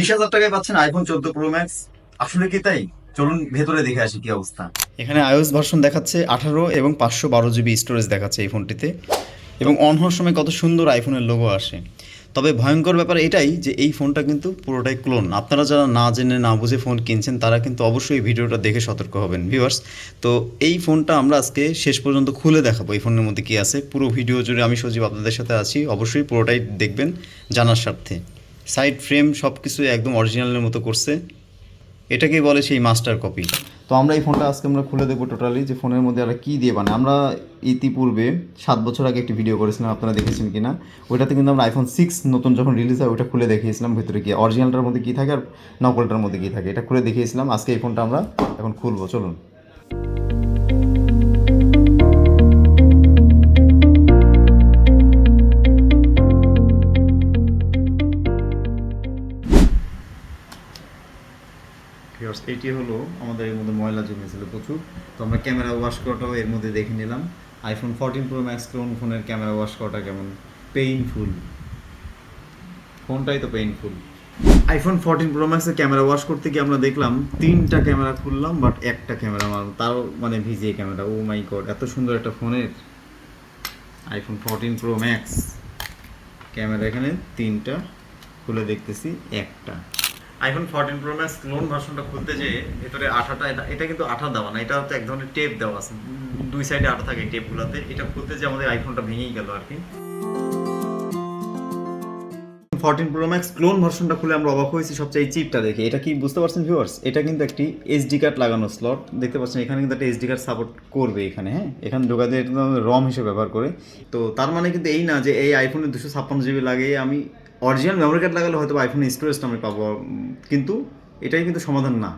বিশ হাজার টাকায় পাচ্ছেন আইফোন চোদ্দ প্রো ম্যাক্স আসলে কি তাই? চলুন ভেতরে দেখে আসি কি অবস্থা। এখানে আইওএস ভার্সন দেখাচ্ছে আঠারো এবং পাঁচশো বারো জিবি স্টোরেজ দেখাচ্ছে এই ফোনটিতে। এবং অন হওয়ার সময় কত সুন্দর আইফোনের লোগো আসে। তবে ভয়ঙ্কর ব্যাপার এটাই যে এই ফোনটা কিন্তু পুরোটাই ক্লোন আপনারা যারা না জেনে, না বুঝে ফোন কিনছেন, তারা কিন্তু অবশ্যই ভিডিওটা দেখে সতর্ক হবেন ভিউয়ার্স তো এই ফোনটা আমরা আজকে শেষ পর্যন্ত খুলে দেখাবো, এই ফোনের মধ্যে কী আছে। পুরো ভিডিও জুড়ে আমি সজীব আপনাদের সাথে আছি। অবশ্যই পুরোটাই দেখবেন জানার স্বার্থে। সাইড ফ্রেম সব কিছু একদম অরিজিনালের মতো করছে। এটাকেই বলে সেই মাস্টার কপি। তো আমরা এই ফোনটা আজকে আমরা খুলে দেবো টোটালি যে ফোনের মধ্যে আমরা কী দিয়ে বানাই আমরা ইতিপূর্বে সাত বছর আগে একটি ভিডিও করেছিলাম, আপনারা দেখেছেন কি না? ওইটাতে কিন্তু আমরা আইফোন সিক্স নতুন যখন রিলিজ হয় ওটা খুলে দেখিয়েছিলাম ভিতরে কি অরিজিনালটার মধ্যে কী থাকে আর নকলটার মধ্যে কী থাকে, এটা খুলে দেখিয়েছিলাম। আজকে এই ফোনটা আমরা এখন খুলবো, চলুন। ভিউয়ার্স এটি হলো আমাদের এর মধ্যে ময়লা জমেছিল প্রচুর। তো আমরা ক্যামেরা ওয়াশ করাটাও এর মধ্যে দেখে নিলাম। IPhone fourteen pro max clone ফোনের ক্যামেরা ওয়াশ করাটা কেমন? পেইনফুল ফোনটাই তো পেইনফুল আইফোন ফোরটিন প্রো ম্যাক্সের ক্যামেরা ওয়াশ করতে গিয়ে আমরা দেখলাম, তিনটা ক্যামেরা খুললাম বাট একটা ক্যামেরা মার তাও মানে ভিজিয়ে ক্যামেরা ও মাই গড এত সুন্দর একটা ফোনের iPhone fourteen pro max camera এখানে তিনটা, খুলে দেখতেছি একটা। IPhone fourteen pro max clone ভার্সনটা খুলতে যে ভেতরে আঠাটা, এটা এটা কিন্তু আঠা দেওয়া না, এটা হচ্ছে এক ধরনের টেপ দেওয়া আছে। দুই সাইডে আঠা থাকে টেপগুলোতে এটা খুলতে যে আমাদের আইফোনটা ভেঙেই গেল আর কি। ফোরটিন প্রো ম্যাক্স ক্লোন ভার্সনটা খুলে আমরা অবাক হয়েছি, সবচেয়ে এই চিপটা দেখে। এটা কি বুঝতে পারছেন ভিউয়ার্স এটা কিন্তু একটি এসডি কার্ড লাগানো স্লট দেখতে পাচ্ছেন, এখানে কিন্তু একটা এসডি কার্ড সাপোর্ট করবে এখানে হ্যাঁ? এখানে ঢোকা দিয়ে রম হিসেবে ব্যবহার করে। তো তার মানে কিন্তু এই না যে এই আইফোনে দুশো ছাপ্পান্ন জিবি লাগে আমি অরিজিনাল মেমোরি কার্ড লাগালে হয়তো আইফোন স্টোরেজটা আমি পাবো কিন্তু এটাই কিন্তু সমাধান না।